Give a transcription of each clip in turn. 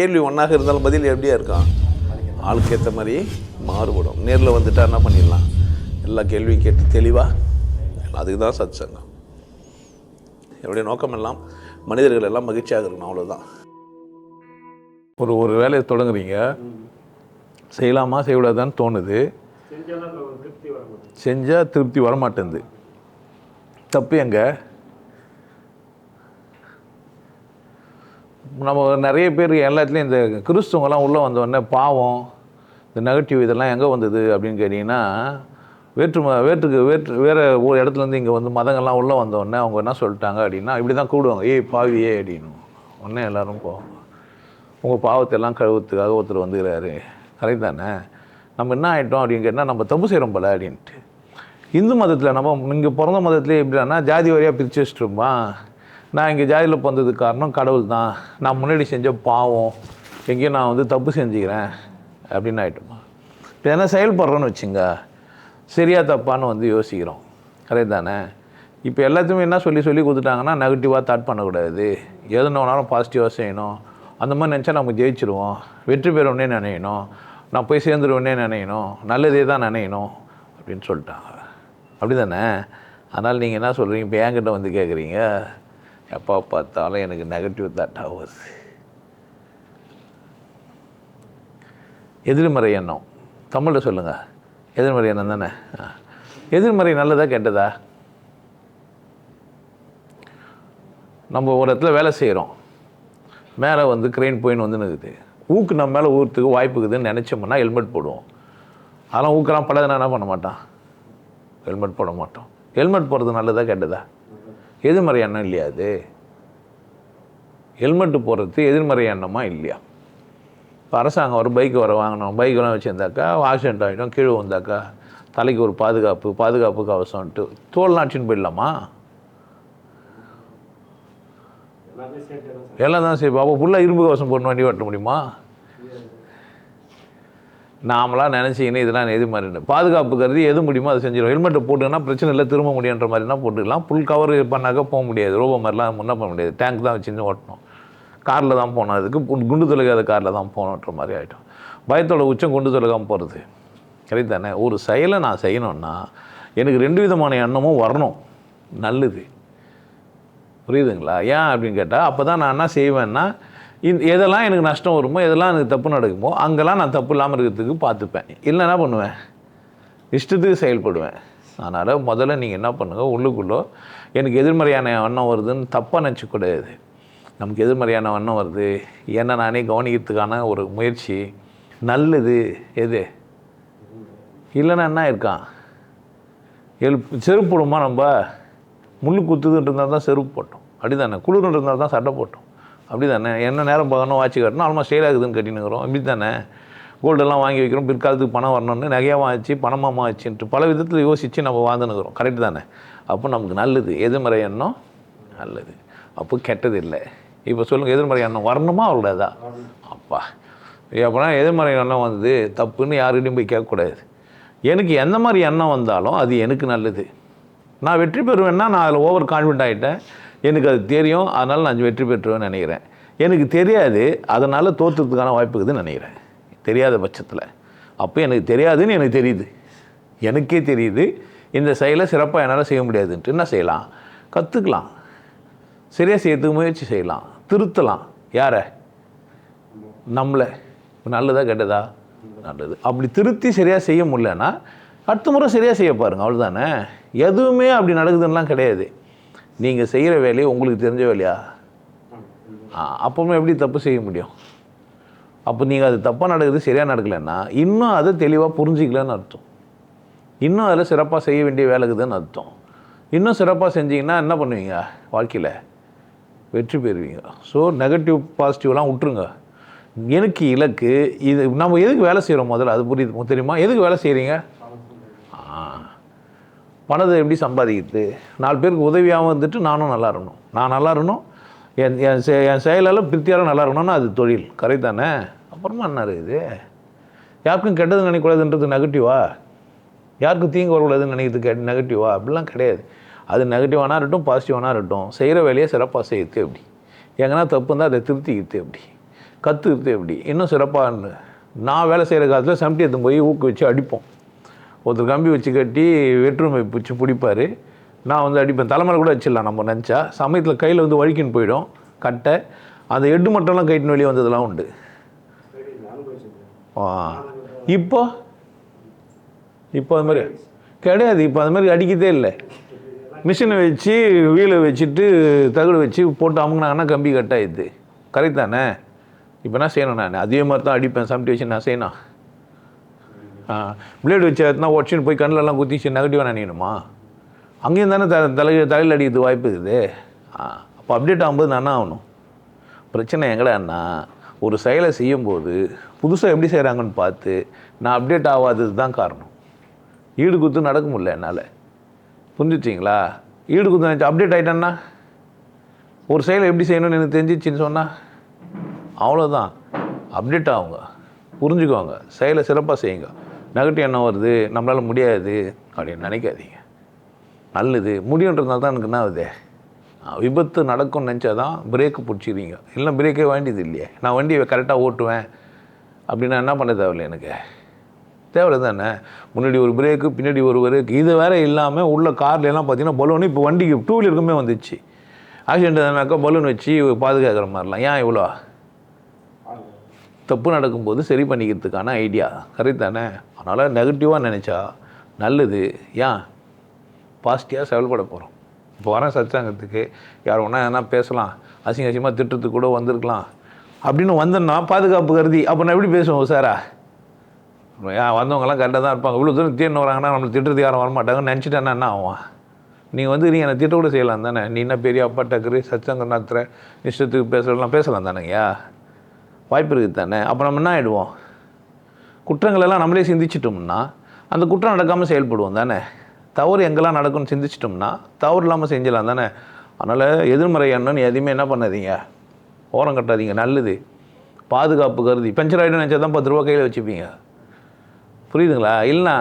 கேள்வி ஒன்றாக இருந்தாலும் பதில் எப்படியா இருக்கான் ஆளுக்கு ஏற்ற மாதிரி மாறுபடும். நேரில் வந்துட்டா என்ன பண்ணிடலாம்? எல்லா கேள்வியும் கேட்டு தெளிவாக அதுக்கு தான் சத் சங்கம் என்னுடைய நோக்கம் எல்லாம் மனிதர்கள் எல்லாம் மகிழ்ச்சியாக இருக்கணும் அவ்வளோதான் ஒரு ஒரு வேலையை தொடங்குறீங்க. செய்யலாமா செய்யக்கூடாதான்னு தோணுது. செஞ்சால் திருப்தி வரமாட்டேங்குது. தப்பு எங்கே? நம்ம நிறைய பேர் எல்லாத்துலேயும் இந்த கிறிஸ்துவங்கெல்லாம் உள்ளே வந்தோடனே பாவம் இந்த நெகட்டிவ் இதெல்லாம் எங்கே வந்தது அப்படின்னு கேட்டிங்கன்னா வேற்று ம வேற்றுக்கு வேற்று வேறு ஒரு இடத்துலேருந்து இங்கே வந்து மதங்கள்லாம் உள்ளே வந்தோடனே அவங்க என்ன சொல்லிட்டாங்க அப்படின்னா இப்படி தான் கூடுவாங்க. ஏய் பாவியே அப்படின்னு. உடனே எல்லாரும் போவாங்க உங்கள் பாவத்தை எல்லாம் கழுவுறதுக்காக ஒருத்தர் வந்துக்கிறாரு. கரெக்ட் தானே? நம்ம என்ன ஆகிட்டோம் அப்படின்னு கேட்டால் நம்ம தப்பு செய்கிறோம் போல அப்படின்ட்டு. இந்து மதத்தில் நம்ம இங்கே பிறந்த மதத்துலேயே எப்படின்னா ஜாதி வாரியாக பிரித்து வச்சுட்டுருப்பான் நான் இங்கே ஜாதியில் பிறந்ததுக்கு காரணம் கடவுள் தான். நான் முன்னாடி செஞ்ச பாவம் எங்கேயும் நான் வந்து தப்பு செஞ்சுக்கிறேன் அப்படின்னு ஆகிட்டோமா இப்போ என்ன செயல்படுறோன்னு வச்சுங்க சரியா தப்பான்னு வந்து யோசிக்கிறோம். கரெக்ட் தானே? இப்போ எல்லாத்தையுமே என்ன சொல்லி சொல்லி கொடுத்துட்டாங்கன்னா நெகட்டிவாக தாட் பண்ணக்கூடாது. எதுனா வேணாலும் பாசிட்டிவாக செய்யணும். அந்த மாதிரி நினச்சா நம்ம ஜெயிச்சிருவோம். வெற்றி பெறவுடனே நினையணும். நான் போய் சேர்ந்துருவனே நினையணும். நல்லதே தான் நினையணும் அப்படின்னு சொல்லிட்டாங்க. அப்படி தானே அதனால் நீங்கள் என்ன சொல்கிறீங்க இப்போ என்கிட்ட வந்து கேட்குறீங்க எப்போ பார்த்தாலும் எனக்கு நெகட்டிவ் தாட்டாக வருது எதிர்மறை எண்ணம். தமிழில் சொல்லுங்கள் எதிர்மறை எண்ணம் தானே? எதிர்மறை நல்லதா கெட்டதா? நம்ம ஒரு இடத்துல வேலை செய்கிறோம் மேலே வந்து க்ரெயின் போயின்னு வந்து நிற்குது ஊக்கு நம்ம மேலே ஊறத்துக்கு வாய்ப்பு இருக்குதுன்னு நினச்சோம்னா ஹெல்மெட் போடுவோம். அதெல்லாம் ஊக்கெல்லாம் படாதுன்னா என்ன பண்ண மாட்டான்? ஹெல்மெட் போட மாட்டோம். ஹெல்மெட் போடுறது நல்லதா கெட்டதா? எதிர்மறை எண்ணம் இல்லையா அது? ஹெல்மெட்டு போடுறது எதிர்மறை எண்ணமா இல்லையா? இப்போ அரசாங்கம் ஒரு பைக் வர வாங்கணும். பைக்கெல்லாம் வச்சுருந்தாக்கா ஆக்சிடென்ட் ஆகிடும் கீழே வந்தாக்கா தலைக்கு ஒரு பாதுகாப்பு பாதுகாப்பு கவசம்ன்ட்டு தோல் நாட்டின்னு போயிடலாமா? எல்லாம் தான் சரி. அப்போ ஃபுல்லாக இரும்பு கவசம் போட்டு வண்டி ஓட்ட முடியுமா? நாமளாம் நினச்சிக்கின்னு இதெல்லாம் எது மாதிரி? பாதுகாப்பு கருதி எது முடியுமோ அதை செஞ்சிடும் ஹெல்மெட்டை போட்டுங்கன்னா பிரச்சனை இல்லை திரும்ப முடியுன்ற மாதிரினா போட்டுக்கலாம். ஃபுல் கவர் பண்ணாக்க போக முடியாது. ரோபோ மாதிரிலாம் முன்னே பண்ண முடியாது. டேங்க் தான் வச்சுருந்து ஓட்டணும். காரில் தான் போனோம் அதுக்கு குண்டு தொலைக்காத காரில் தான் போகணுன்ற மாதிரி ஆகிட்டோம் பயத்தோட உச்சம் குண்டு தொலைக்காமல் போகிறது கரெக்டானே ஒரு செயலை நான் செய்யணும்னா எனக்கு ரெண்டு விதமான எண்ணமும் வரணும். நல்லது. புரியுதுங்களா? ஏன் அப்படின்னு கேட்டால் அப்போ தான் நான் என்ன செய்வேன்னா இந்த எதெல்லாம் எனக்கு நஷ்டம் வருமோ எதெல்லாம் எனக்கு தப்பு நடக்குமோ அங்கெல்லாம் நான் தப்பு இல்லாமல் இருக்கிறதுக்கு பார்த்துப்பேன். இல்லை என்ன பண்ணுவேன்? இஷ்டத்துக்கு செயல்படுவேன். அதனால் முதல்ல நீங்கள் என்ன பண்ணுங்கள் உள்ளுக்குள்ளே எனக்கு எதிர்மறையான வண்ணம் வருதுன்னு தப்பாக நினச்சிக்கூடாது நமக்கு எதிர்மறையான வண்ணம் வருது. என்ன நானே கவனிக்கிறதுக்கான ஒரு முயற்சி. நல்லது. எது? இல்லைன்னா என்ன இருக்கான் எழு செருப்பு போடுமா நம்ம? முள் குத்துதுன்னு இருந்தால் தான் செருப்பு போட்டோம். அப்படி தானே குளிர்னு இருந்தால் தான் சட்டை போட்டோம். அப்படி தானே என்ன நேரம் பார்க்கணும் வாட்ச் கட்டணும் ஆல்மோஸ்ட் ஸ்டைல் ஆகுதுன்னு கட்டினுக்கிறோம் அப்படி தானே கோல்டெல்லாம் வாங்கி வைக்கிறோம் பிற்காலத்துக்கு பணம் வரணும்னு நகையாக ஆச்சு பணமாக ஆச்சுன்ட்டு பல விதத்தில் யோசித்து நம்ம வாழ்ந்துனுக்குறோம் கரெக்டு தானே? அப்போ நமக்கு நல்லது. எதிர்மறை எண்ணம் நல்லது. அப்போ கெட்டது இல்லை. இப்போ சொல்லுங்கள் எதிர்மறை எண்ணம் வரணுமா அவ்வளோதா அப்பா. அப்போனா எதிர்மறை எண்ணம் வந்து தப்புன்னு யாருக்கிட்டையும் போய் கேட்கக்கூடாது. எனக்கு எந்த மாதிரி எண்ணம் வந்தாலும் அது எனக்கு நல்லது. நான் வெற்றி பெறுவேன்னா நான் அதில் ஓவர் கான்ஃபிடென்ட் ஆகிட்டேன் எனக்கு அது தெரியும் அதனால் நான் வெற்றி பெற்றுவேன்னு நினைக்கிறேன். எனக்கு தெரியாது அதனால் தோற்றுறதுக்கான வாய்ப்பு இருக்குதுன்னு நினைக்கிறேன். தெரியாத பட்சத்தில். அப்போ எனக்கு தெரியாதுன்னு எனக்கு தெரியுது. எனக்கே தெரியுது இந்த செயலை சிறப்பாக என்னால் செய்ய முடியாதுன்ட்டு. என்ன செய்யலாம்? கற்றுக்கலாம் சரியாக செய்யறதுக்கு முயற்சி செய்யலாம். திருத்தலாம். யாரை? நம்மளை. நல்லதா கெட்டதா? நல்லது. அப்படி திருத்தி சரியாக செய்ய முடியலன்னா அடுத்த முறை சரியாக செய்ய பாருங்க. அவ்வளோதானே எதுவுமே அப்படி நடக்குதுன்னெலாம் கிடையாது. நீங்கள் செய்கிற வேலையை உங்களுக்கு தெரிஞ்ச வேலையா? ஆ அப்பவுமே எப்படி தப்பு செய்ய முடியும்? அப்போ நீங்கள் அது தப்பாக நடக்குது சரியாக நடக்கலைன்னா இன்னும் அதை தெளிவாக புரிஞ்சிக்கலன்னு அர்த்தம். இன்னும் அதில் சிறப்பாக செய்ய வேண்டிய வேலை இருக்குதுன்னு அர்த்தம். இன்னும் சிறப்பாக செஞ்சீங்கன்னா என்ன பண்ணுவீங்க? வாழ்க்கையில் வெற்றி பெறுவீங்க. ஸோ நெகட்டிவ் பாசிட்டிவ்லாம் விட்டுருங்க எனக்கு இலக்கு இது நம்ம எதுக்கு வேலை செய்கிறோம் முதல்ல? அது புரியுது தெரியுமா? எதுக்கு வேலை செய்கிறீங்க பணத்தை எப்படி சம்பாதிக்கிறது? நாலு பேருக்கு உதவியாகவும் வந்துட்டு நானும் நல்லா இருக்கணும். நான் நல்லா இருக்கணும் என் என் செ- என் செயலால் பிரித்தியாரும் நல்லா இருக்கணும்னா அது தொழில். கரை தானே? அப்புறமா என்ன இது? யாருக்கும் கெட்டது நினைக்கக்கூடாதுன்றது நெகட்டிவா யாருக்கும் தீங்கு வரக்கூடாதுன்னு நினைக்கிறது கெ நெகட்டிவா அப்படிலாம் கிடையாது. அது நெகட்டிவானா இருக்கட்டும் பாசிட்டிவானா இருக்கட்டும். செய்கிற வேலையை சிறப்பாக செய்யறது எப்படி? எங்கன்னா தப்பு இருந்தால் அதை திருத்திக்கிறது எப்படி? கற்றுக்கிறது எப்படி? இன்னும் சிறப்பாக நான் வேலை செய்கிற காலத்தில் சமட்டி எடுத்து போய் ஊக்குவிச்சு அடிப்போம். ஒருத்தர் கம்பி வச்சு கட்டி வெற்றுமை பிடிச்சி பிடிப்பார். நான் வந்து அடிப்பேன். தலைமையில கூட வச்சிடலாம் நம்ம நினச்சா. சமயத்தில் கையில் வந்து வழுக்கின்னு போயிடும் கட்டை. அந்த எட்டு மட்டம்லாம் கைட்டின்னு வெளியே வந்ததெல்லாம் உண்டு. ஆ. இப்போ? இப்போ அது மாதிரி கிடையாது. இப்போ அது மாதிரி அடிக்கதே இல்லை. மிஷினை வச்சு வீலை வச்சுட்டு தகடு வச்சு போட்டு அமுங்கினாங்கன்னா கம்பி கட் ஆயிடுது கரெக்ட் தானே? இப்போ என்ன செய்யணும் நான். அதே மாதிரி தான் அடிப்பேன். சமட்டி வச்சு நான் செய்யணும். பிளேடு வச்சு எத்தனா உடச்சின்னு போய் கண்ணிலலாம் குத்திச்சு நெகட்டிவாக நினைக்கணுமா? அங்கேயும் தானே த தலை தலையில் அடிக்கிறது வாய்ப்பு இருக்குது. அப்போ அப்டேட் ஆகும்போது நான் என்ன ஆகணும்? பிரச்சனை எங்கடான்னா ஒரு செயலை செய்யும்போது புதுசாக எப்படி செய்கிறாங்கன்னு பார்த்து நான் அப்டேட் ஆகாதது தான் காரணம். ஈடு குத்து நடக்க முடியல என்னால். புரிஞ்சுச்சிங்களா? ஈடு குத்து நினச்சி அப்டேட் ஆகிட்டேன்னா ஒரு செயலை எப்படி செய்யணும்னு எனக்கு தெரிஞ்சிச்சின்னு சொன்னால் அவ்வளோதான் அப்டேட் ஆகுங்க. புரிஞ்சுக்கோங்க. செயலை சிறப்பாக செய்யுங்க. நெகட்டிவ் என்ன வருது? நம்மளால் முடியாது அப்படின்னு நினைக்காதீங்க. நல்லது. முடியுன்றதுனால தான் எனக்கு என்ன ஆகுது? விபத்து நடக்கும்னு நினச்சா தான் பிரேக்கு பிடிச்சிக்கிறீங்க இல்லை பிரேக்கே வேண்டியது இல்லையே. நான் வண்டியை கரெக்டாக ஓட்டுவேன் அப்படின்னா என்ன பண்ண தேவையில்லை எனக்கு? தேவையில்லை தானே முன்னாடி ஒரு பிரேக்கு பின்னாடி ஒரு பிரேக்கு இது வேறு இல்லாமல் உள்ள கார்ல பார்த்தீங்கன்னா பலூன் இப்போ வண்டிக்கு டூ வீலருக்குமே வந்துச்சு. ஆக்சிடென்ட் ஆனாக்கா பலூன் வச்சு பாதுகாக்கிற மாதிரிலாம். ஏன் இவ்வளோ? தப்பு நடக்கும்போது சரி பண்ணிக்கிறதுக்கான ஐடியா கரெக்ட் தானே? அதனால் நெகட்டிவாக நினச்சா நல்லது. ஏன்? பாசிட்டிவாக செயல்பட போகிறோம் இப்போ வரேன் சச்சாங்கத்துக்கு. யார் ஒன்றா எதனா பேசலாம். அசிங்க அசிங்கமாக திட்டத்துக்கு கூட வந்திருக்கலாம். அப்படின்னு வந்தேன்னா பாதுகாப்பு கருதி அப்போ நான் எப்படி பேசுவோம் சாரா? ஏன் வந்தவங்கலாம் கரெக்டாக தான் இருப்பாங்க. இவ்வளோ தூரம் தீர்ந்து வராங்கன்னா நம்மளை திட்டத்துக்கு யாரும் வரமாட்டாங்கன்னு நினச்சிட்டேன்னா என்ன ஆகும் நீங்கள் வந்து நீங்கள் என்னை திட்ட கூட செய்யலாம் தானே. நீ என்ன பெரிய அப்பா டக்குரு சச்சங்கம் நடத்துகிற இஷ்டத்துக்கு பேசுகிறலாம் பேசலாம் தானேங்கய்யா? வாய்ப்பு இருக்குது தானே? அப்போ நம்ம என்ன ஆகிடுவோம் குற்றங்களெல்லாம் நம்மளே சிந்திச்சிட்டோம்னா அந்த குற்றம் நடக்காமல் செயல்படுவோம் தானே? தவறு எங்கெல்லாம் நடக்கும்னு சிந்திச்சிட்டோம்னா தவறு இல்லாமல் செஞ்சிடலாம் தானே? அதனால் எதிர்மறை எண்ணம்னு எதையுமே என்ன பண்ணாதீங்க. ஓரம் கட்டாதீங்க நல்லது. பாதுகாப்பு கருதி. பஞ்சர் ஆகிடும் நினச்சா தான் பத்து ரூபா கையில் வச்சுப்பீங்க. புரியுதுங்களா? இல்லைண்ணா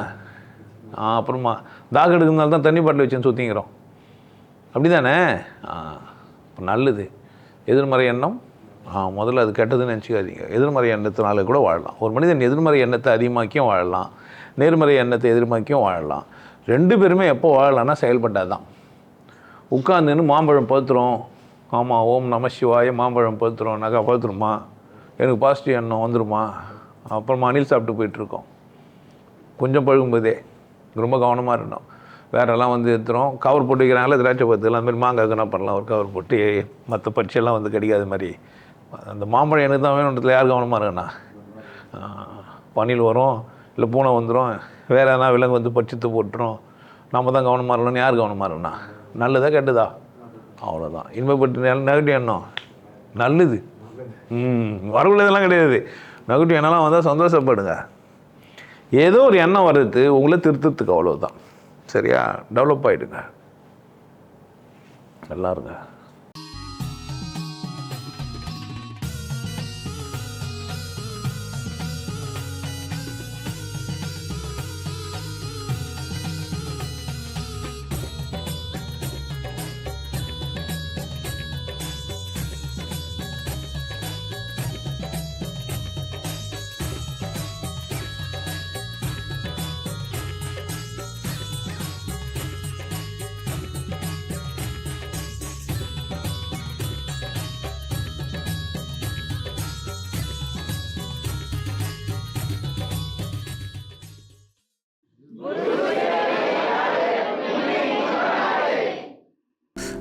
ஆ அப்புறமா தாக எடுக்கிறதுனால தான் தண்ணி பாட்டில் வச்சுன்னு சுற்றிங்கிறோம் அப்படி தானே ஆ நல்லது. எதிர்மறை எண்ணம் முதல்ல அது கெட்டதுன்னு நினச்சிக்காதீங்க. எதிர்மறை எண்ணத்தினால கூட வாழலாம். ஒரு மனிதன் எதிர்மறை எண்ணத்தை அதிகமாக்கியும் வாழலாம். நேர்மறை எண்ணத்தை எதிர்மாக்கியும் வாழலாம். ரெண்டு பேருமே எப்போ வாழலாம்னா செயல்பட்டால் தான் உட்காந்துன்னு மாம்பழம் பழுத்துரும் ஆமாம் ஓம் நம சிவாய மாம்பழம் பழுத்துரும் நகை பழுத்துருமா எனக்கு பாசிட்டிவ் எண்ணம் வந்துருமா? அப்புறம் அணில் சாப்பிட்டு போயிட்டுருக்கோம். கொஞ்சம் பழுகும்போதே. ரொம்ப கவனமாக இருந்தோம் வேறெல்லாம் வந்து எடுத்துரும் கவர் போட்டு வைக்கிறாங்களே திராட்சை பத்துக்கலாம் அந்த மாங்காய்க்கு என்ன பண்ணலாம். ஒரு கவர் போட்டு. மற்ற பட்சியெல்லாம் வந்து கிடைக்காத மாதிரி. அந்த மாம்பழம் எனக்கு தான் வேணுன்றதுல யார் கவனமாக இருக்குண்ணா பனியில் வரும் இல்லை பூனை வந்துடும் வேறு எதனா விலங்கு வந்து பட்சத்து போட்டுரும். நம்ம தான் கவனமாக இருக்கணும்னு யார் கவனமாக இருக்குண்ணா நல்லதா கெட்டதா? அவ்வளோதான் இனிமேப்பட்டு நெகட்டிவ் எண்ணம். நல்லது. ம் வரவுள்ளதெல்லாம் கிடையாது. நெகட்டிவ் எண்ணெலாம் வந்தால் சந்தோஷப்படுங்க. ஏதோ ஒரு எண்ணம் வர்றது உங்களை திருத்தத்துக்கு அவ்வளோதான் சரியா? டெவலப் ஆகிடுங்க நல்லா இருங்க.